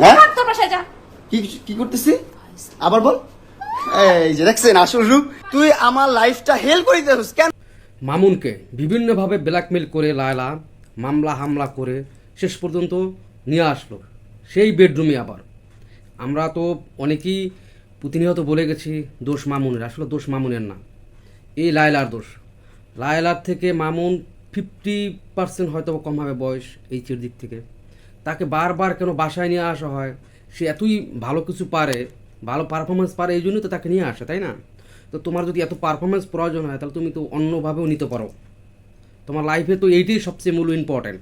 হ্যাঁ? তোর বাসায় যা। কি কি করতেছি? আবার বল। এই যে দেখছেন আসল রূপ। তুই আমার লাইফটা হেল করে দিতেছিস কেন? মামুনকে বিভিন্নভাবে ব্ল্যাকমেল করে লায়লা মামলা হামলা করে শেষ পর্যন্ত নিয়ে আসলো সেই বেডরুমে আবার। আমরা তো অনেকেই প্রতিনিয়ত বলে গেছি দোষ মামুনের। আসলে দোষ মামুনের না এই লায়লার দোষ। লায়লার থেকে মামুন ফিফটি পার্সেন্ট হয়তো বা কম হবে বয়স এই চের দিক থেকে। তাকে বারবার কেন বাসায় নিয়ে আসা হয়? সে এতই ভালো কিছু পারে, ভালো পারফরমেন্স পারে, এই জন্যই তো তাকে নিয়ে আসে, তাই না? তো তোমার যদি এত পারফরমেন্স প্রয়োজন হয়, তাহলে তুমি তো অন্যভাবেও নিতে পারো। তোমার লাইফে তো এইটাই সবচেয়ে মূল ইম্পর্ট্যান্ট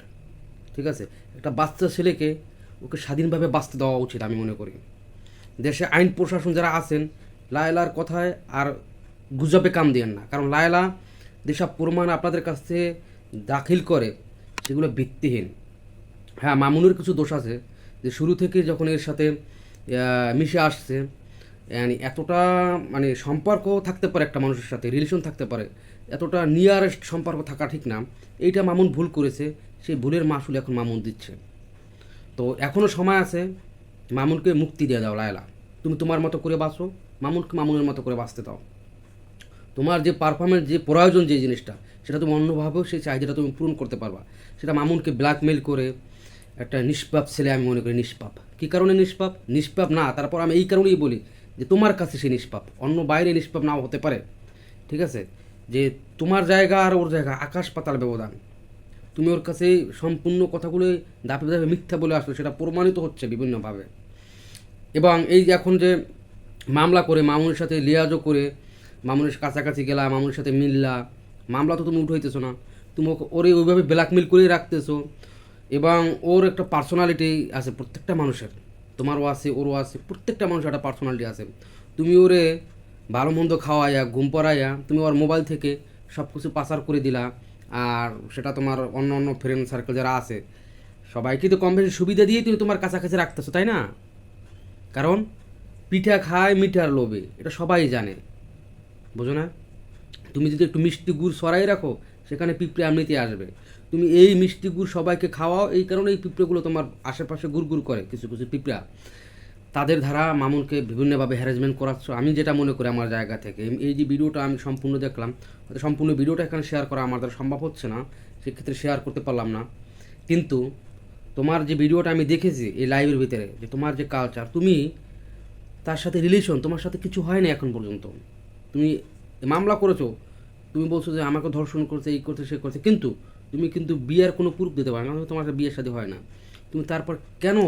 ঠিক আছে? একটা বাচ্চা ছেলেকে ওকে স্বাধীনভাবে বাঁচতে দেওয়া উচিত, আমি মনে করি। দেশে আইন প্রশাসন যারা আছেন, লায়লার কথায় আর গুজবে কাম দিয়েন না। কারণ লায়লা যেসব প্রমাণ আপনাদের কাছে দাখিল করে, সেগুলো ভিত্তিহীন। হ্যাঁ মামুনের কিছু দোষ আছে যে শুরু থেকে যখন এর সাথে মিশে আসছে yani এতটা মানে সম্পর্ক থাকতে পারে একটা মানুষের সাথে রিলেশন থাকতে পারে, এতটা নিয়ারেস্ট সম্পর্ক থাকা ঠিক না, এইটা মামুন ভুল করেছে, সেই ভুলের মাসুল এখন মামুন দিচ্ছে। তো এখনও সময় আছে, মামুনকে মুক্তি দিয়ে দাও, লায়লা। তুমি তোমার মতো করে বাঁচো, মামুনকে মামুনের মতো করে বাঁচতে দাও। তোমার যে পারফরমেন্স যে প্রয়োজন যে জিনিসটা, সেটা তুমি অন্যভাবেও সেই চাহিদাটা তুমি পূরণ করতে পারবা। সেটা মামুনকে ব্ল্যাকমেল করে একটা নিষ্পাপ ছেলে আমি মনে করি নিষ্পাপ। কী কারণে নিষ্পাপ? নিষ্পাপ না, তারপর আমি এই কারণেই বলি যে তোমার কাছে সে নিষ্পাপ, অন্য বাইরে নিষ্পাপ নাও হতে পারে। ঠিক আছে? যে তোমার জায়গা আর ওর জায়গা, আকাশ পাতাল ব্যবধান। তুমি ওর কাছে সম্পূর্ণ কথাগুলো দাপে দাপে মিথ্যা বলে আসলো সেটা প্রমাণিত হচ্ছে বিভিন্নভাবে। এবং এই এখন যে মামলা করে, মামুনের সাথে লিয়াজও করে, মামুনের কাছাকাছি গেলা, মামুনের সাথে মিললা, মামলা তো তুমি উঠাইতেছো না। তুমি ওরে ওইভাবে ব্ল্যাকমেল করেই রাখতেছো। এবং ওর একটা পার্সোনালিটি আছে প্রত্যেকটা মানুষের। তোমারও আছে, ওরও আছে, প্রত্যেকটা মানুষের একটা পার্সোনালিটি আছে। তুমি ওরে ভালো মন্দ খাওয়াইয়া, ঘুম পড়াইয়া, তুমি ওর মোবাইল থেকে সব কিছু পাচার করে দিলা, আর সেটা তোমার অন্য অন্য ফ্রেন্ড সার্কেল যারা আছে, সবাইকে তো কম বেশি সুবিধা দিয়েই তুমি তোমার কাছাকাছি রাখতেছো, তাই না? কারণ পিঠা খায় মিঠার লোভে, এটা সবাই জানে। বোঝো না? তুমি যদি একটু মিষ্টি গুড় সরাই রাখো সেখানে পিঁপড়ে এমনিতেই আসবে। তুমি এই মিষ্টি গুড় সবাইকে খাওয়াও, এই কারণে এই পিঁপড়েগুলো তোমার আশেপাশে গুড় গুড় করে কিছু কিছু পিঁপড়া। তাদের ধারা মামুনকে বিভিন্নভাবে হ্যারাসমেন্ট করাচ্ছ, আমি যেটা মনে করি আমার জায়গা থেকে। এই- যে ভিডিওটা আমি সম্পূর্ণ দেখলাম সম্পূর্ণ ভিডিওটা এখানে শেয়ার করা আমার দ্বারা সম্ভব হচ্ছে না, সেক্ষেত্রে শেয়ার করতে পারলাম না। কিন্তু তোমার যে ভিডিওটা আমি দেখেছি এই লাইভের ভিতরে, যে তোমার যে কালচার তুমি তার সাথে রিলেশন তোমার সাথে কিছু হয় না এখন পর্যন্ত। তুমি মামলা করেছ তুমি বলছো যে আমাকে ধর্ষণ করছে, এই করছে, সে করছে। কিন্তু তুমি কিন্তু বিয়ের কোনো প্রুফ দিতে পারো না তোমার বিয়ের সাথে হয় না। তুমি তারপর কেন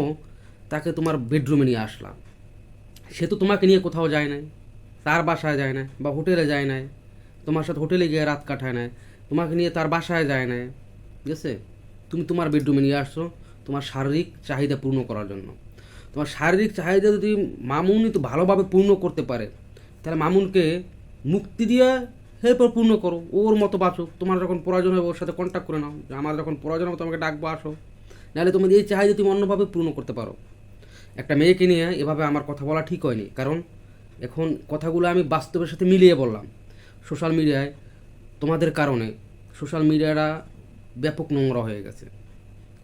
তাকে তোমার বেডরুমে নিয়ে আসলাম সে তো তোমাকে নিয়ে কোথাও যায় নাই, তার বাসায় যায় না বা হোটেলে যায় নাই, তোমার সাথে হোটেলে গিয়ে রাত কাটায় নাই, তোমাকে নিয়ে তার বাসায় যায় নাই। ঠিক আছে? তুমি তোমার বেডরুমে নিয়ে আসছো তোমার শারীরিক চাহিদা পূর্ণ করার জন্য। তোমার শারীরিক চাহিদা যদি মামুনই তো ভালোভাবে পূর্ণ করতে পারে, তাহলে মামুনকে মুক্তি দিয়ে এরপর পূর্ণ করো, ওর মতো বাঁচো। তোমার যখন প্রয়োজন হবে ওর সাথে কন্ট্যাক্ট করে নাও। আমার যখন প্রয়োজন হবে তোমাকে ডাকবো, আসো। নাহলে তুমি এই চাহিদা তুমি অন্যভাবে পূর্ণ করতে পারো। একটা মেয়েকে নিয়ে এভাবে আমার কথা বলা ঠিক হয়নি, কারণ এখন কথাগুলো আমি বাস্তবের সাথে মিলিয়ে বললাম। সোশ্যাল মিডিয়ায় তোমাদের কারণে সোশ্যাল মিডিয়াটা ব্যাপক নোংরা হয়ে গেছে।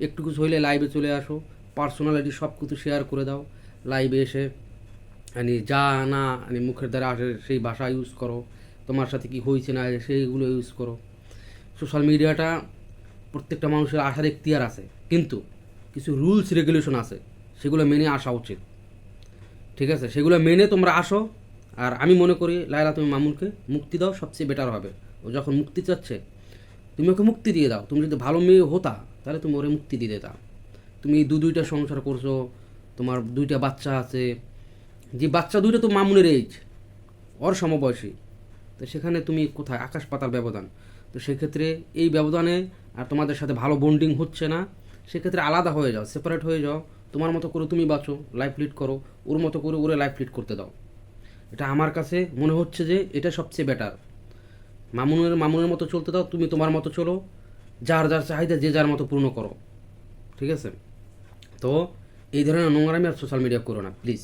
একটু কিছু হইলে লাইভে চলে আসো পার্সোনালিটি সব কিছু শেয়ার করে দাও। লাইভে এসে মানে যা না মানে মুখের দ্বারা আসে সেই ভাষা ইউজ করো। তোমার সাথে কি হয়েছে না সেইগুলো ইউজ করো। সোশ্যাল মিডিয়াটা প্রত্যেকটা মানুষের আসার এখতিয়ার আছে, কিন্তু কিছু রুলস রেগুলেশন আছে, সেগুলো মেনে আসা উচিত। ঠিক আছে? সেগুলো মেনে তোমরা আসো, আর আমি মনে করি, লায়লা, তুমি মামুনকে মুক্তি দাও, সবচেয়ে বেটার হবে। ও যখন মুক্তি চাচ্ছে, তুমি ওকে মুক্তি দিয়ে দাও। তুমি যদি ভালো মেয়ে হতা, তাহলে তুমি ওরে মুক্তি দিয়ে দিতা তুমি দু দুইটা সংসার করছ, তোমার দুইটা বাচ্চা আছে। যে বাচ্চা দুইটা তো মামুনের এইজ ওর সমবয়সী। তো সেখানে তুমি কোথায়? আকাশ পাতাল ব্যবধান। তো সেক্ষেত্রে এই ব্যবধানে আর তোমাদের সাথে ভালো বন্ডিং হচ্ছে না। সেক্ষেত্রে আলাদা হয়ে যাও সেপারেট হয়ে যাও। তোমার মতো করে তুমি বাঁচো লাইফ লিড করো। ওর মতো করে ওরে লাইফ লিড করতে দাও। এটা আমার কাছে মনে হচ্ছে যে এটা সবচেয়ে বেটার মামুনের মামুনের মতো চলতে দাও, তুমি তোমার মতো চলো। যার যার চাহিদা, যে যার মতো পূর্ণ করো। ঠিক আছে? তো এই ধরনের নোংরামি আর সোশ্যাল মিডিয়া করো না প্লিজ